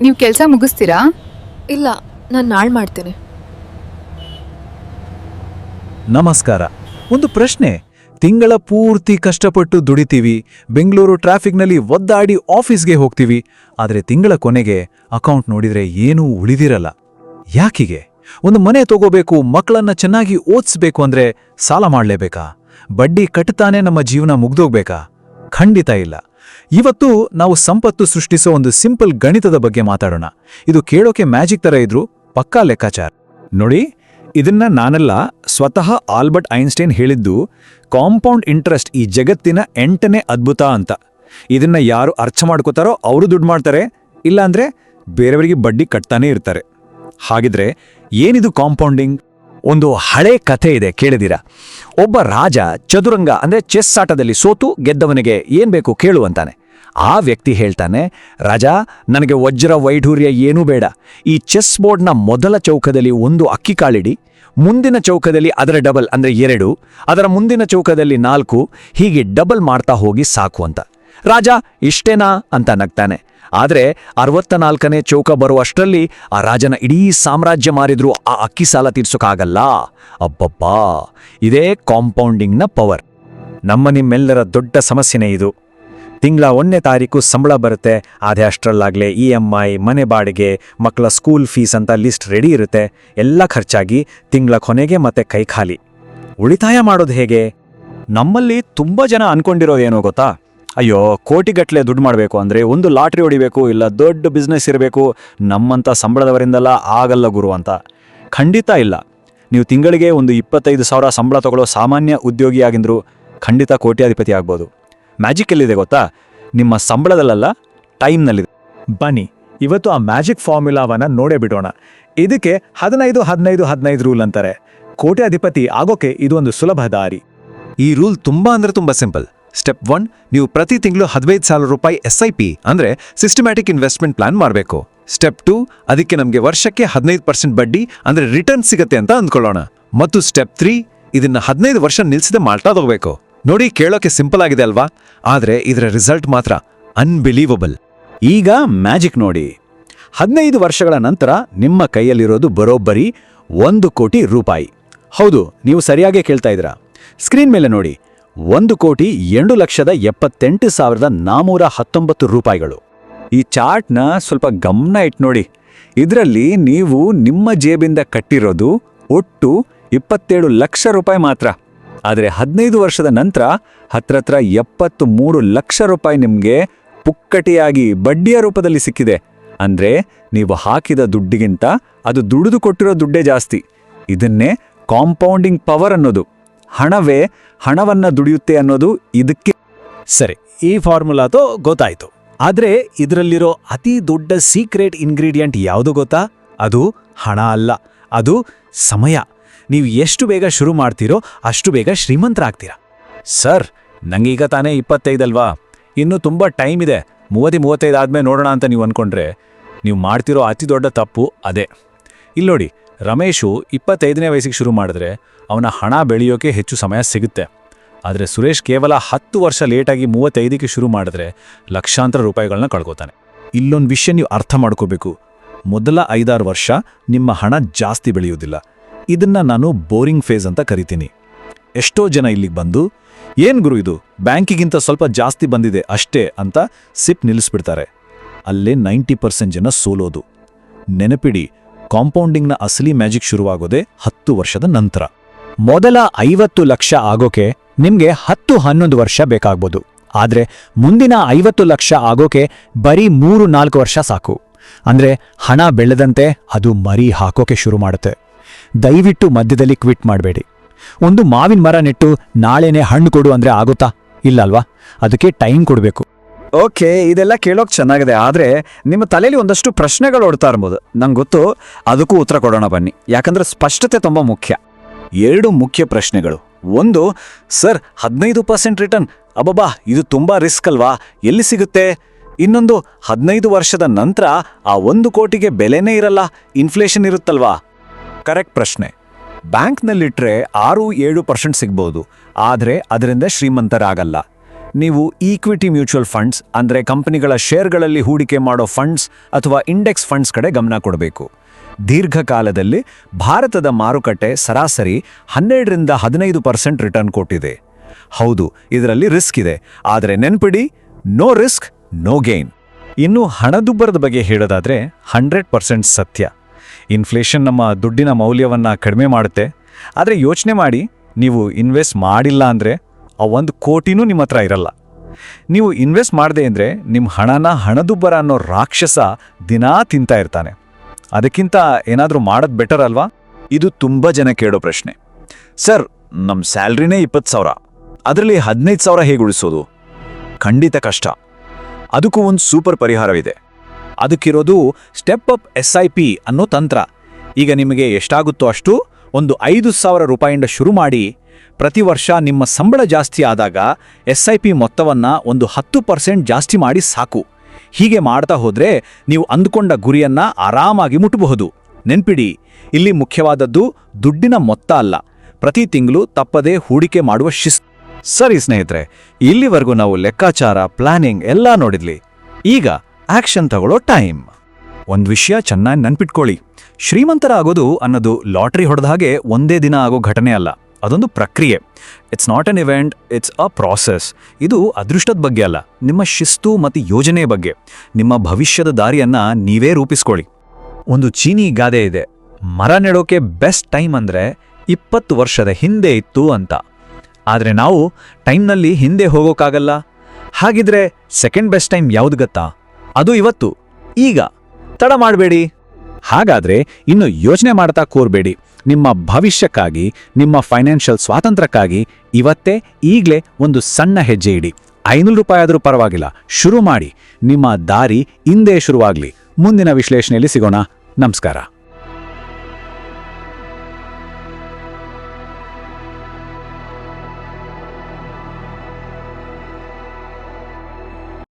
ನೀವು ಕೆಲಸ ಮುಗಿಸ್ತೀರಾ? ಇಲ್ಲ ನಾನು ನಾಳೆ ಮಾಡ್ತೇನೆ. ನಮಸ್ಕಾರ. ಒಂದು ಪ್ರಶ್ನೆ. ತಿಂಗಳ ಪೂರ್ತಿ ಕಷ್ಟಪಟ್ಟು ದುಡಿತೀವಿ ಬೆಂಗಳೂರು ಟ್ರಾಫಿಕ್ನಲ್ಲಿ ಒದ್ದಾಡಿ ಆಫೀಸ್ಗೆ ಹೋಗ್ತೀವಿ ಆದರೆ ತಿಂಗಳ ಕೊನೆಗೆ ಅಕೌಂಟ್ ನೋಡಿದರೆ ಏನೂ ಉಳಿದಿರಲ್ಲ. ಯಾಕಿಗೆ? ಒಂದು ಮನೆ ತಗೋಬೇಕು ಮಕ್ಕಳನ್ನ ಚೆನ್ನಾಗಿ ಓದಿಸ್ಬೇಕು ಅಂದ್ರೆ ಸಾಲ ಮಾಡಲೇಬೇಕಾ? ಬಡ್ಡಿ ಕಟ್ತಾನೆ ನಮ್ಮ ಜೀವನ ಮುಗ್ದೋಗ್ಬೇಕಾ? ಖಂಡಿತ ಇಲ್ಲ. ಇವತ್ತು ನಾವು ಸಂಪತ್ತು ಸೃಷ್ಟಿಸೋ ಒಂದು ಸಿಂಪಲ್ ಗಣಿತದ ಬಗ್ಗೆ ಮಾತಾಡೋಣ. ಇದು ಕೇಳೋಕೆ ಮ್ಯಾಜಿಕ್ ತರ ಇದ್ರು ಪಕ್ಕಾ ಲೆಕ್ಕಾಚಾರ. ನೋಡಿ, ಇದನ್ನ ನಾನೆಲ್ಲ ಸ್ವತಃ ಆಲ್ಬರ್ಟ್ ಐನ್ಸ್ಟೈನ್ ಹೇಳಿದ್ದು, ಕಾಂಪೌಂಡ್ ಇಂಟ್ರೆಸ್ಟ್ ಈ ಜಗತ್ತಿನ ಎಂಟನೇ ಅದ್ಭುತ ಅಂತ. ಇದನ್ನ ಯಾರು ಅರ್ಥ ಮಾಡ್ಕೋತಾರೋ ಅವರು ದುಡ್ಡು ಮಾಡ್ತಾರೆ, ಇಲ್ಲಾಂದ್ರೆ ಬೇರೆಯವರಿಗೆ ಬಡ್ಡಿ ಕಟ್ತಾನೇ ಇರ್ತಾರೆ. ಹಾಗಿದ್ರೆ ಏನಿದು ಕಾಂಪೌಂಡಿಂಗ್? ಒಂದು ಹಳೆ ಕಥೆ ಇದೆ ಕೇಳಿದಿರ ಒಬ್ಬ ರಾಜ ಚದುರಂಗ, ಅಂದ್ರೆ ಚೆಸ್ ಆಟದಲ್ಲಿ ಸೋತು ಗೆದ್ದವನಿಗೆ ಏನು ಬೇಕು ಕೇಳು ಅಂತಾನೆ. ಆ ವ್ಯಕ್ತಿ ಹೇಳ್ತಾನೆ, ರಾಜ, ನನಗೆ ವಜ್ರ ವೈಢೂರ್ಯ ಏನೂ ಬೇಡ. ಈ ಚೆಸ್ ಬೋರ್ಡ್ನ ಮೊದಲ ಚೌಕದಲ್ಲಿ ಒಂದು ಅಕ್ಕಿ ಕಾಳಿಡಿ ಮುಂದಿನ ಚೌಕದಲ್ಲಿ ಅದರ ಡಬಲ್, ಅಂದ್ರೆ ಎರಡು, ಅದರ ಮುಂದಿನ ಚೌಕದಲ್ಲಿ ನಾಲ್ಕು, ಹೀಗೆ ಡಬಲ್ ಮಾಡ್ತಾ ಹೋಗಿ ಸಾಕು ಅಂತ. ರಾಜ, ಇಷ್ಟೇನಾ? ಅಂತ ನಗ್ತಾನೆ. ಆದ್ರೆ ಅರವತ್ತ ನಾಲ್ಕನೇ ಚೌಕ ಬರುವಷ್ಟರಲ್ಲಿ ಆ ರಾಜನ ಇಡೀ ಸಾಮ್ರಾಜ್ಯ ಮಾರಿದ್ರೂ ಆ ಅಕ್ಕಿ ಸಾಲ ತೀರ್ಸೋಕ್ಕಾಗಲ್ಲ ಅಬ್ಬಬ್ಬಾ. ಇದೇ ಕಾಂಪೌಂಡಿಂಗ್ನ ಪವರ್ ನಮ್ಮ ನಿಮ್ಮೆಲ್ಲರ ದೊಡ್ಡ ಸಮಸ್ಯೆನೇ ಇದು. ತಿಂಗಳ ಒಂದನೇ ತಾರೀಕು ಸಂಬಳ ಬರುತ್ತೆ, ಆದರೆ ಅಷ್ಟರಲ್ಲಾಗಲೇ ಇ ಎಂ ಐ, ಮನೆ ಬಾಡಿಗೆ ಮಕ್ಕಳ ಸ್ಕೂಲ್ ಫೀಸ್ ಅಂತ ಲಿಸ್ಟ್ ರೆಡಿ ಇರುತ್ತೆ. ಎಲ್ಲ ಖರ್ಚಾಗಿ ತಿಂಗಳ ಕೊನೆಗೆ ಮತ್ತೆ ಕೈ ಖಾಲಿ. ಉಳಿತಾಯ ಮಾಡೋದು ಹೇಗೆ? ನಮ್ಮಲ್ಲಿ ತುಂಬ ಜನ ಅನ್ಕೊಂಡಿರೋದೇನೋ ಗೊತ್ತಾ? ಅಯ್ಯೋ ಕೋಟಿಗಟ್ಟಲೆ ದುಡ್ಡು ಮಾಡಬೇಕು ಅಂದರೆ ಒಂದು ಲಾಟ್ರಿ ಹೊಡಿಬೇಕು ಇಲ್ಲ ದೊಡ್ಡ ಬಿಸ್ನೆಸ್ ಇರಬೇಕು ನಮ್ಮಂಥ ಸಂಬಳದವರಿಂದಲ್ಲ ಆಗಲ್ಲ ಗುರು ಅಂತ. ಖಂಡಿತ ಇಲ್ಲ. ನೀವು ತಿಂಗಳಿಗೆ ಒಂದು ಇಪ್ಪತ್ತೈದು ಸಾವಿರ ಸಂಬಳ ತಗೊಳ್ಳೋ ಸಾಮಾನ್ಯ ಉದ್ಯೋಗಿಯಾಗಿಂದ್ರು ಖಂಡಿತ ಕೋಟ್ಯಾಧಿಪತಿ ಆಗ್ಬೋದು. ಮ್ಯಾಜಿಕ್ ಎಲ್ಲಿದೆ ಗೊತ್ತಾ? ನಿಮ್ಮ ಸಂಬಳದಲ್ಲ ಟೈಮ್ನಲ್ಲಿದೆ ಬನ್ನಿ, ಇವತ್ತು ಆ ಮ್ಯಾಜಿಕ್ ಫಾರ್ಮುಲಾವನ್ನು ನೋಡೇ ಬಿಡೋಣ. ಇದಕ್ಕೆ ಹದಿನೈದು ಹದಿನೈದು ಹದಿನೈದು ರೂಲ್ ಅಂತಾರೆ. ಕೋಟ್ಯಾಧಿಪತಿ ಆಗೋಕೆ ಇದು ಒಂದು ಸುಲಭ ದಾರಿ. ಈ ರೂಲ್ ತುಂಬ ಅಂದರೆ ತುಂಬ ಸಿಂಪಲ್ ಸ್ಟೆಪ್ ಒನ್ ನೀವು ಪ್ರತಿ ತಿಂಗಳು ಹದಿನೈದು ಸಾವಿರ ರೂಪಾಯಿ ಎಸ್ ಐ ಪಿ ಅಂದರೆ ಸಿಸ್ಟಮ್ಯಾಟಿಕ್ ಇನ್ವೆಸ್ಟ್ಮೆಂಟ್ ಪ್ಲಾನ್ ಮಾಡಬೇಕು. ಸ್ಟೆಪ್ ಟು ಅದಕ್ಕೆ ನಮಗೆ ವರ್ಷಕ್ಕೆ ಹದಿನೈದು ಪರ್ಸೆಂಟ್ ಬಡ್ಡಿ, ಅಂದರೆ ರಿಟರ್ನ್ ಸಿಗತ್ತೆ ಅಂತ ಅಂದ್ಕೊಳ್ಳೋಣ. ಮತ್ತು ಸ್ಟೆಪ್ ತ್ರೀ ಇದನ್ನ ಹದಿನೈದು ವರ್ಷ ನಿಲ್ಸದೆ ಮಾಡ್ತಾ ನೋಡಿ, ಕೇಳೋಕೆ ಸಿಂಪಲ್ ಆಗಿದೆ ಅಲ್ವಾ? ಆದರೆ ಇದರ ರಿಸಲ್ಟ್ ಮಾತ್ರ ಅನ್ಬಿಲೀವಬಲ್ ಈಗ ಮ್ಯಾಜಿಕ್ ನೋಡಿ. ಹದಿನೈದು ವರ್ಷಗಳ ನಂತರ ನಿಮ್ಮ ಕೈಯಲ್ಲಿರೋದು ಬರೋಬ್ಬರಿ ಒಂದು ಕೋಟಿ ರೂಪಾಯಿ. ಹೌದು, ನೀವು ಸರಿಯಾಗೇ ಕೇಳ್ತಾ ಇದ್ದೀರಾ. ಸ್ಕ್ರೀನ್ ಮೇಲೆ ನೋಡಿ. ಒಂದು ಕೋಟಿ ಎಂಟು ಲಕ್ಷದ ಎಪ್ಪತ್ತೆಂಟು ಸಾವಿರದ ನಾನೂರ ಹತ್ತೊಂಬತ್ತು ರೂಪಾಯಿಗಳು. ಈ ಚಾರ್ಟ್ನ ಸ್ವಲ್ಪ ಗಮನ ಇಟ್ಟು ನೋಡಿ. ಇದರಲ್ಲಿ ನೀವು ನಿಮ್ಮ ಜೇಬಿಂದ ಕಟ್ಟಿರೋದು ಒಟ್ಟು ಇಪ್ಪತ್ತೇಳು ಲಕ್ಷ ರೂಪಾಯಿ ಮಾತ್ರ. ಆದರೆ ಹದಿನೈದು ವರ್ಷದ ನಂತರ ಹತ್ರತ್ರ ಎಪ್ಪತ್ತು ಮೂರು ಲಕ್ಷ ರೂಪಾಯಿ ನಿಮಗೆ ಪುಕ್ಕಟಿಯಾಗಿ ಬಡ್ಡಿಯ ರೂಪದಲ್ಲಿ ಸಿಕ್ಕಿದೆ. ಅಂದ್ರೆ ನೀವು ಹಾಕಿದ ದುಡ್ಡಿಗಿಂತ ಅದು ದುಡಿದು ಕೊಟ್ಟಿರೋ ದುಡ್ಡೇ ಜಾಸ್ತಿ. ಇದನ್ನೇ ಕಾಂಪೌಂಡಿಂಗ್ ಪವರ್ ಅನ್ನೋದು. ಹಣವೇ ಹಣವನ್ನ ದುಡಿಯುತ್ತೆ ಅನ್ನೋದು ಇದಕ್ಕೆ ಸರಿ ಈ ಫಾರ್ಮುಲಾತೋ ಗೊತ್ತಾಯ್ತು. ಆದ್ರೆ ಇದರಲ್ಲಿರೋ ಅತಿ ದೊಡ್ಡ ಸೀಕ್ರೆಟ್ ಇಂಗ್ರೀಡಿಯಂಟ್ ಯಾವುದು ಗೊತ್ತಾ? ಅದು ಹಣ ಅಲ್ಲ ಅದು ಸಮಯ. ನೀವು ಎಷ್ಟು ಬೇಗ ಶುರು ಮಾಡ್ತೀರೋ ಅಷ್ಟು ಬೇಗ ಶ್ರೀಮಂತರಾಗ್ತೀರಾ. ಸರ್ ನಂಗೀಗ ತಾನೇ ಇಪ್ಪತ್ತೈದಲ್ವಾ? ಇನ್ನು ತುಂಬ ಟೈಮ್ ಇದೆ. ಮೂವತ್ತಿ ಮೂವತ್ತೈದು ಆದ್ಮೇಲೆ ನೋಡೋಣ ಅಂತ ನೀವು ಅನ್ಕೊಂಡ್ರೆ ನೀವು ಮಾಡ್ತಿರೋ ಅತಿ ದೊಡ್ಡ ತಪ್ಪು ಅದೇ. ಇಲ್ಲಿ ನೋಡಿ ರಮೇಶು ಇಪ್ಪತ್ತೈದನೇ ವಯಸ್ಸಿಗೆ ಶುರು ಮಾಡಿದ್ರೆ ಅವನ ಹಣ ಬೆಳೆಯೋಕೆ ಹೆಚ್ಚು ಸಮಯ ಸಿಗುತ್ತೆ. ಆದರೆ ಸುರೇಶ್ ಕೇವಲ ಹತ್ತು ವರ್ಷ ಲೇಟಾಗಿ ಮೂವತ್ತೈದಕ್ಕೆ ಶುರು ಮಾಡಿದ್ರೆ ಲಕ್ಷಾಂತರ ರೂಪಾಯಿಗಳನ್ನ ಕಳ್ಕೊತಾನೆ. ಇಲ್ಲೊಂದು ವಿಷಯ ನೀವು ಅರ್ಥ ಮಾಡ್ಕೋಬೇಕು. ಮೊದಲ ಐದಾರು ವರ್ಷ ನಿಮ್ಮ ಹಣ ಜಾಸ್ತಿ ಬೆಳೆಯುವುದಿಲ್ಲ. ಇದನ್ನ ನಾನು ಬೋರಿಂಗ್ ಫೇಸ್ ಅಂತ ಕರಿತೀನಿ. ಎಷ್ಟೋ ಜನ ಇಲ್ಲಿಗೆ ಬಂದು, ಏನ್ ಗುರು ಇದು? ಬ್ಯಾಂಕಿಗಿಂತ ಸ್ವಲ್ಪ ಜಾಸ್ತಿ ಬಂದಿದೆ ಅಷ್ಟೇ ಅಂತ ಸಿಪ್ ನಿಲ್ಲಿಸ್ಬಿಡ್ತಾರೆ. ಅಲ್ಲೇ ನೈಂಟಿ ಪರ್ಸೆಂಟ್ ಜನ ಸೋಲೋದು. ನೆನಪಿಡಿ ಕಾಂಪೌಂಡಿಂಗ್ನ ಅಸಲಿ ಮ್ಯಾಜಿಕ್ ಶುರುವಾಗೋದೇ ಹತ್ತು ವರ್ಷದ ನಂತರ. ಮೊದಲ ಐವತ್ತು ಲಕ್ಷ ಆಗೋಕೆ ನಿಮ್ಗೆ ಹತ್ತು ಹನ್ನೊಂದು ವರ್ಷ ಬೇಕಾಗ್ಬೋದು. ಆದ್ರೆ ಮುಂದಿನ ಐವತ್ತು ಲಕ್ಷ ಆಗೋಕೆ ಬರೀ ಮೂರು ನಾಲ್ಕು ವರ್ಷ ಸಾಕು. ಅಂದ್ರೆ ಹಣ ಬೆಳೆದಂತೆ ಅದು ಮರಿ ಹಾಕೋಕೆ ಶುರು ಮಾಡುತ್ತೆ. ದಯವಿಟ್ಟು ಮಧ್ಯದಲ್ಲಿ ಕ್ವಿಟ್ ಮಾಡಬೇಡಿ. ಒಂದು ಮಾವಿನ ಮರ ನೆಟ್ಟು ನಾಳೆನೇ ಹಣ್ಣು ಕೊಡು ಅಂದ್ರೆ ಆಗುತ್ತಾ? ಇಲ್ಲಲ್ವಾ? ಅದಕ್ಕೆ ಟೈಮ್ ಕೊಡಬೇಕು. ಓಕೆ ಇದೆಲ್ಲ ಕೇಳೋಕೆ ಚೆನ್ನಾಗಿದೆ. ಆದ್ರೆ ನಿಮ್ಮ ತಲೆಯಲ್ಲಿ ಒಂದಷ್ಟು ಪ್ರಶ್ನೆಗಳು ಓಡ್ತಾ ಇರ್ಬೋದು. ನಂಗೆ ಗೊತ್ತು ಅದಕ್ಕೂ ಉತ್ತರ ಕೊಡೋಣ ಬನ್ನಿ. ಯಾಕಂದ್ರೆ ಸ್ಪಷ್ಟತೆ ತುಂಬ ಮುಖ್ಯ. ಎರಡು ಮುಖ್ಯ ಪ್ರಶ್ನೆಗಳು. ಒಂದು ಸರ್ ಹದಿನೈದು ಪರ್ಸೆಂಟ್ ರಿಟರ್ನ್. ಅಬ್ಬಬ್ಬಾ ಇದು ತುಂಬಾ ರಿಸ್ಕ್ ಅಲ್ವಾ? ಎಲ್ಲಿ ಸಿಗುತ್ತೆ? ಇನ್ನೊಂದು ಹದಿನೈದು ವರ್ಷದ ನಂತರ ಆ ಒಂದು ಕೋಟಿಗೆ ಬೆಲೆನೇ ಇರಲ್ಲ. ಇನ್ಫ್ಲೇಷನ್ ಇರುತ್ತಲ್ವಾ? ಕರೆಕ್ಟ್ ಪ್ರಶ್ನೆ. ಬ್ಯಾಂಕ್ನಲ್ಲಿಟ್ಟರೆ ಆರು ಏಳು ಪರ್ಸೆಂಟ್ ಸಿಗ್ಬೋದು. ಆದರೆ ಅದರಿಂದ ಶ್ರೀಮಂತರಾಗಲ್ಲ. ನೀವು ಈಕ್ವಿಟಿ ಮ್ಯೂಚುವಲ್ ಫಂಡ್ಸ್ ಅಂದರೆ ಕಂಪನಿಗಳ ಶೇರ್ಗಳಲ್ಲಿ ಹೂಡಿಕೆ ಮಾಡೋ ಫಂಡ್ಸ್ ಅಥವಾ ಇಂಡೆಕ್ಸ್ ಫಂಡ್ಸ್ ಕಡೆ ಗಮನ ಕೊಡಬೇಕು. ದೀರ್ಘಕಾಲದಲ್ಲಿ ಭಾರತದ ಮಾರುಕಟ್ಟೆ ಸರಾಸರಿ ಹನ್ನೆರಡರಿಂದ ಹದಿನೈದು ಪರ್ಸೆಂಟ್ ರಿಟರ್ನ್ ಕೊಟ್ಟಿದೆ. ಹೌದು, ಇದರಲ್ಲಿ ರಿಸ್ಕ್ ಇದೆ. ಆದರೆ ನೆನ್ಪಿಡಿ ನೋ ರಿಸ್ಕ್ ನೋ ಗೇನ್ ಇನ್ನು ಹಣದುಬ್ಬರದ ಬಗ್ಗೆ ಹೇಳೋದಾದ್ರೆ ಹಂಡ್ರೆಡ್ ಪರ್ಸೆಂಟ್ ಸತ್ಯ. ಇನ್ಫ್ಲೇಷನ್ ನಮ್ಮ ದುಡ್ಡಿನ ಮೌಲ್ಯವನ್ನ ಕಡಿಮೆ ಮಾಡುತ್ತೆ. ಆದರೆ ಯೋಚನೆ ಮಾಡಿ, ನೀವು ಇನ್ವೆಸ್ಟ್ ಮಾಡಿಲ್ಲ ಅಂದರೆ ಆ ಒಂದು ಕೋಟಿನೂ ನಿಮ್ಮ ಹತ್ರ ಇರಲ್ಲ. ನೀವು ಇನ್ವೆಸ್ಟ್ ಮಾಡದೆ ಅಂದರೆ ನಿಮ್ಮ ಹಣನ ಹಣದುಬ್ಬರ ಅನ್ನೋ ರಾಕ್ಷಸ ದಿನಾ ತಿಂತಾ ಇರ್ತಾನೆ. ಅದಕ್ಕಿಂತ ಏನಾದರೂ ಮಾಡೋದು ಬೆಟರ್ ಅಲ್ವಾ? ಇದು ತುಂಬ ಜನ ಕೇಳೋ ಪ್ರಶ್ನೆ. ಸರ್ ನಮ್ಮ ಸ್ಯಾಲ್ರಿನೇ ಇಪ್ಪತ್ತು ಸಾವಿರ. ಅದರಲ್ಲಿ ಹದಿನೈದು ಸಾವಿರ ಹೇಗೆ ಉಳಿಸೋದು? ಖಂಡಿತ ಕಷ್ಟ. ಅದಕ್ಕೂ ಒಂದು ಸೂಪರ್ ಪರಿಹಾರವಿದೆ. ಅದಕ್ಕಿರೋದು step up S I P ಅನ್ನೋ ತಂತ್ರ. ಈಗ ನಿಮಗೆ ಎಷ್ಟಾಗುತ್ತೋ ಅಷ್ಟು ಒಂದು ಐದು ಸಾವಿರ ರೂಪಾಯಿಂದ ಶುರು ಮಾಡಿ ಪ್ರತಿ ವರ್ಷ ನಿಮ್ಮ ಸಂಬಳ ಜಾಸ್ತಿ ಆದಾಗ ಎಸ್ ಐ ಪಿ ಮೊತ್ತವನ್ನು ಒಂದು ಹತ್ತು ಪರ್ಸೆಂಟ್ ಜಾಸ್ತಿ ಮಾಡಿ ಸಾಕು. ಹೀಗೆ ಮಾಡ್ತಾ ಹೋದರೆ ನೀವು ಅಂದುಕೊಂಡ ಗುರಿಯನ್ನ ಆರಾಮಾಗಿ ಮುಟ್ಟಬಹುದು. ನೆನ್ಪಿಡಿ, ಇಲ್ಲಿ ಮುಖ್ಯವಾದದ್ದು ದುಡ್ಡಿನ ಮೊತ್ತ ಅಲ್ಲ. ಪ್ರತಿ ತಿಂಗಳು ತಪ್ಪದೇ ಹೂಡಿಕೆ ಮಾಡುವ ಶಿಸ್ತು. ಸರಿ ಸ್ನೇಹಿತರೆ, ಇಲ್ಲಿವರೆಗೂ ನಾವು ಲೆಕ್ಕಾಚಾರ, ಪ್ಲಾನಿಂಗ್ ಎಲ್ಲ ನೋಡಿದ್ಲಿ ಈಗ ಆಕ್ಷನ್ ತಗೊಳ್ಳೋ ಟೈಮ್. ಒಂದು ವಿಷಯ ಚೆನ್ನಾಗಿ ನೆನ್ಪಿಟ್ಕೊಳ್ಳಿ. ಶ್ರೀಮಂತರ ಆಗೋದು ಅನ್ನೋದು ಲಾಟ್ರಿ ಹೊಡೆದ ಹಾಗೆ ಒಂದೇ ದಿನ ಆಗೋ ಘಟನೆ ಅಲ್ಲ. ಅದೊಂದು ಪ್ರಕ್ರಿಯೆ. It's not an event it's a process ಇದು ಅದೃಷ್ಟದ ಬಗ್ಗೆ ಅಲ್ಲ. ನಿಮ್ಮ ಶಿಸ್ತು ಮತ್ತು ಯೋಜನೆಯ ಬಗ್ಗೆ. ನಿಮ್ಮ ಭವಿಷ್ಯದ ದಾರಿಯನ್ನು ನೀವೇ ರೂಪಿಸ್ಕೊಳ್ಳಿ. ಒಂದು ಚೀನಿ ಗಾದೆ ಇದೆ. ಮರ ನೆಡೋಕೆ ಬೆಸ್ಟ್ ಟೈಮ್ ಅಂದರೆ ಇಪ್ಪತ್ತು ವರ್ಷದ ಹಿಂದೆ ಇತ್ತು ಅಂತ. ಆದರೆ ನಾವು ಟೈಮ್ನಲ್ಲಿ ಹಿಂದೆ ಹೋಗೋಕ್ಕಾಗಲ್ಲ. ಹಾಗಿದ್ರೆ ಸೆಕೆಂಡ್ ಬೆಸ್ಟ್ ಟೈಮ್ ಯಾವ್ದು ಗೊತ್ತಾ? ಅದು ಇವತ್ತು. ಈಗ. ತಡ ಮಾಡಬೇಡಿ. ಹಾಗಾದ್ರೆ ಇನ್ನು ಯೋಚನೆ ಮಾಡ್ತಾ ಕೂರಬೇಡಿ. ನಿಮ್ಮ ಭವಿಷ್ಯಕ್ಕಾಗಿ, ನಿಮ್ಮ ಫೈನಾನ್ಷಿಯಲ್ ಸ್ವಾತಂತ್ರ್ಯಕ್ಕಾಗಿ ಇವತ್ತೇ ಈಗಲೇ ಒಂದು ಸಣ್ಣ ಹೆಜ್ಜೆ ಇಡಿ. ಐನೂರು ರೂಪಾಯಿ ಆದರೂ ಪರವಾಗಿಲ್ಲ. ಶುರು ಮಾಡಿ. ನಿಮ್ಮ ದಾರಿ ಇಂದೇ ಶುರುವಾಗಲಿ. ಮುಂದಿನ ವಿಶ್ಲೇಷಣೆಯಲ್ಲಿ ಸಿಗೋಣ. ನಮಸ್ಕಾರ.